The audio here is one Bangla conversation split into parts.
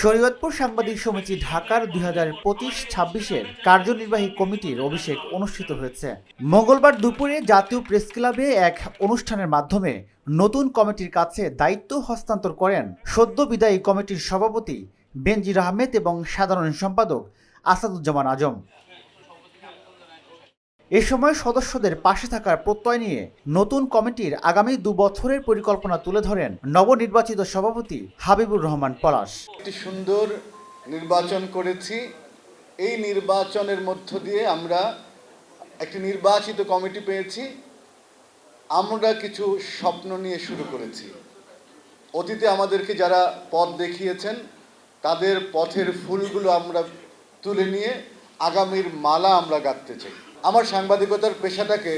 শরীয়তপুর সাংবাদিক সমিতি ঢাকার দুই হাজার পঁচিশ ছাব্বিশের কার্যনির্বাহী কমিটির অভিষেক অনুষ্ঠিত হয়েছে। মঙ্গলবার দুপুরে জাতীয় প্রেস ক্লাবে এক অনুষ্ঠানের মাধ্যমে নতুন কমিটির কাছে দায়িত্ব হস্তান্তর করেন সদ্য বিদায়ী কমিটির সভাপতি বেনজির আহমেদ এবং সাধারণ সম্পাদক আসাদুজ্জামান আজম। এ সময় সদস্যদের পাশে থাকার প্রত্যয় নিয়ে নতুন কমিটির আগামী দু বছরের পরিকল্পনা তুলে ধরেন নবনির্বাচিত সভাপতি হাবিবুর রহমান পলাশ। একটি সুন্দর নির্বাচন করেছি। এই নির্বাচনের মধ্য দিয়ে আমরা একটি নির্বাচিত কমিটি পেয়েছি। আমরা কিছু স্বপ্ন নিয়ে শুরু করেছি। অতীতে আমাদেরকে যারা পথ দেখিয়েছেন, তাদের পথের ফুলগুলো আমরা তুলে নিয়ে আগামীর মালা আমরা গাঁথতে চাই। আমার সাংবাদিকতার পেশাটাকে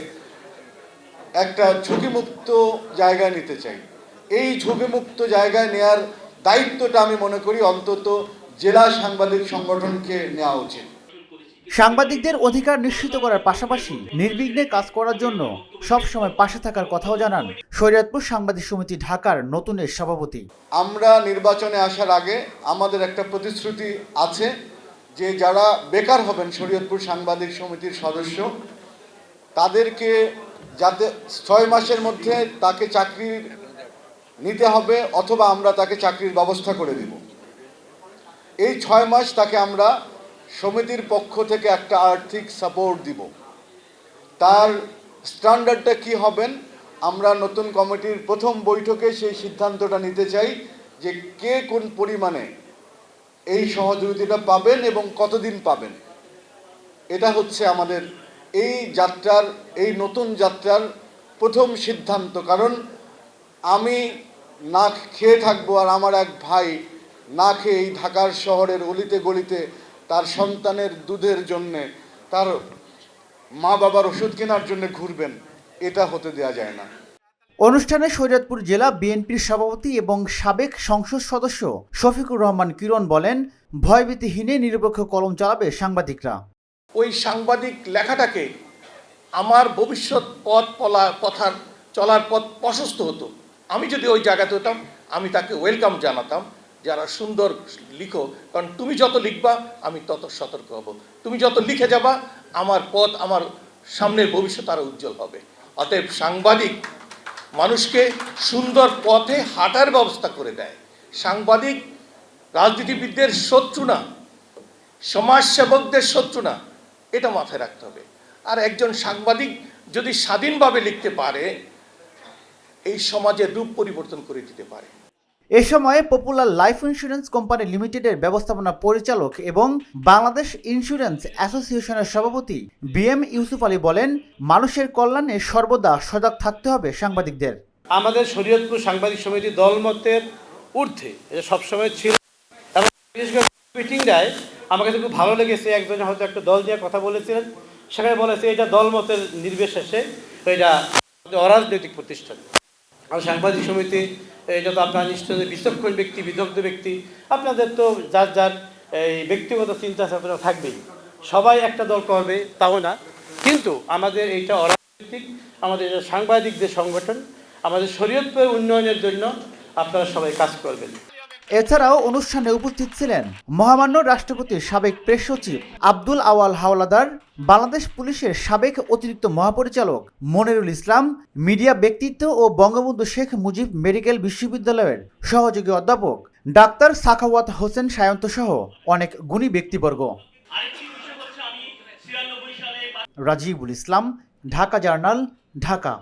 একটা ঝুঁকিমুক্ত জায়গায় নিতে চাই। এই ঝুঁকিমুক্ত জায়গায় নেয়ার দায়িত্বটা আমি মনে করি অন্তত জেলা সাংবাদিক সংগঠনকে নেওয়া উচিত। সাংবাদিকদের অধিকার নিশ্চিত করার পাশাপাশি নির্বিঘ্নে কাজ করার জন্য সবসময় পাশে থাকার কথাও জানান শরীয়তপুর সাংবাদিক সমিতি ঢাকার নতুনের সভাপতি। আমরা নির্বাচনে আসার আগে আমাদের একটা প্রতিশ্রুতি আছে। যে যারা বেকার হবেন শরীয়তপুর সাংবাদিক সমিতির সদস্য, তাদেরকে যাতে ছয় মাসের মধ্যে তাকে চাকরির নিতে হবে অথবা আমরা তাকে চাকরির ব্যবস্থা করে দিব। এই ছয় মাস তাকে আমরা সমিতির পক্ষ থেকে একটা আর্থিক সাপোর্ট দিব। তার স্ট্যান্ডার্ডটা কি হবেন, আমরা নতুন কমিটির প্রথম বৈঠকে সেই সিদ্ধান্তটা নিতে চাই যে কে কোন পরিমাণে এই সহযোগিতাটা পাবেন এবং কতদিন পাবেন? এটা হচ্ছে আমাদের এই যাত্রার, এই নতুন যাত্রার প্রথম সিদ্ধান্ত। কারণ আমি না খেয়ে থাকব আর আমার এক ভাই না খেয়ে এই ঢাকার শহরের অলিতে গলিতে তার সন্তানের দুধের জন্যে, তার মা বাবার ওষুধ কেনার জন্য ঘুরবেন, এটা হতে দেওয়া যায় না। অনুষ্ঠানে শরীয়তপুর জেলা বিএনপির সভাপতি এবং সাবেক সংসদ সদস্য শফিকুর রহমান কিরণ বলেন, ভয়ভীতিহীনে নিরপেক্ষ কলম চালাবে সাংবাদিকরা। ওই সাংবাদিক লেখাটাকে আমার ভবিষ্যৎ পথ পলা, পথার চলার পথ প্রশস্ত হতো। আমি যদি ওই জায়গাতে হতাম, আমি তাকে ওয়েলকাম জানাতাম, যারা সুন্দর লিখো। কারণ তুমি যত লিখবা, আমি তত সতর্ক হব। তুমি যত লিখে যাবা, আমার পথ আমার সামনের ভবিষ্যৎ আরও উজ্জ্বল হবে। অতএব সাংবাদিক মানুষকে সুন্দর পথে হাঁটার ব্যবস্থা করে দেয়। সাংবাদিক, রাজনীতিবিদদের শত্রু না, সমাজসেবকদের শত্রু না, এটা মাথায় রাখতে হবে। আর একজন সাংবাদিক যদি স্বাধীনভাবে লিখতে পারে, এই সমাজে রূপ পরিবর্তন করে দিতে পারে। এ সময় পপুলার লাইফ ইন্স্যুরেন্স কোম্পানি লিমিটেডের ব্যবস্থাপনা পরিচালক এবং বাংলাদেশ ইন্স্যুরেন্স অ্যাসোসিয়েশনের সভাপতি বিএম ইউসুফ আলী বলেন, মানুষের কল্যাণে সর্বদা সজাগ থাকতে হবে সাংবাদিকদের। আমাদের শরীয়তপুর সাংবাদিক সমিতি দলমতের ঊর্ধ্বে, এটা সবসময় ছিল। এবং বিশেষ করে মিটিং আমার কাছে খুব ভালো লেগেছে, একজন হয়তো একটা দল নিয়ে কথা বলেছিলেন, সেখানে বলেছে, এটা দলমতের নির্বিশেষে, এটা অরাজনৈতিক প্রতিষ্ঠান। আর সাংবাদিক সমিতি এটা তো আপনার নিশ্চয় বিচক্ষণ ব্যক্তি, বিদগ্ধ ব্যক্তি, আপনাদের তো যার যার এই ব্যক্তিগত চিন্তা চেতনা থাকবেই। সবাই একটা দল করবে, তাও না। কিন্তু আমাদের এইটা অরাজনৈতিক, আমাদের এটা সাংবাদিকদের সংগঠন, আমাদের শরীয়তপুরের উন্নয়নের জন্য আপনারা সবাই কাজ করবেন। এছাড়াও অনুষ্ঠানে উপস্থিত ছিলেন মহামান্য রাষ্ট্রপতির সাবেক প্রেস সচিব আব্দুল আওয়াল হাওলাদার বাংলাদেশ পুলিশের সাবেক অতিরিক্ত মহাপরিচালক মনিরুল ইসলাম মিডিয়া ব্যক্তিত্ব ও বঙ্গবন্ধু শেখ মুজিব মেডিকেল বিশ্ববিদ্যালয়ের সহযোগী অধ্যাপক ডাক্তার সাখাওয়াত হোসেন সায়ন্ত সহ অনেক গুণী ব্যক্তিবর্গ। রাজিবুল ইসলাম ঢাকা জার্নাল ঢাকা।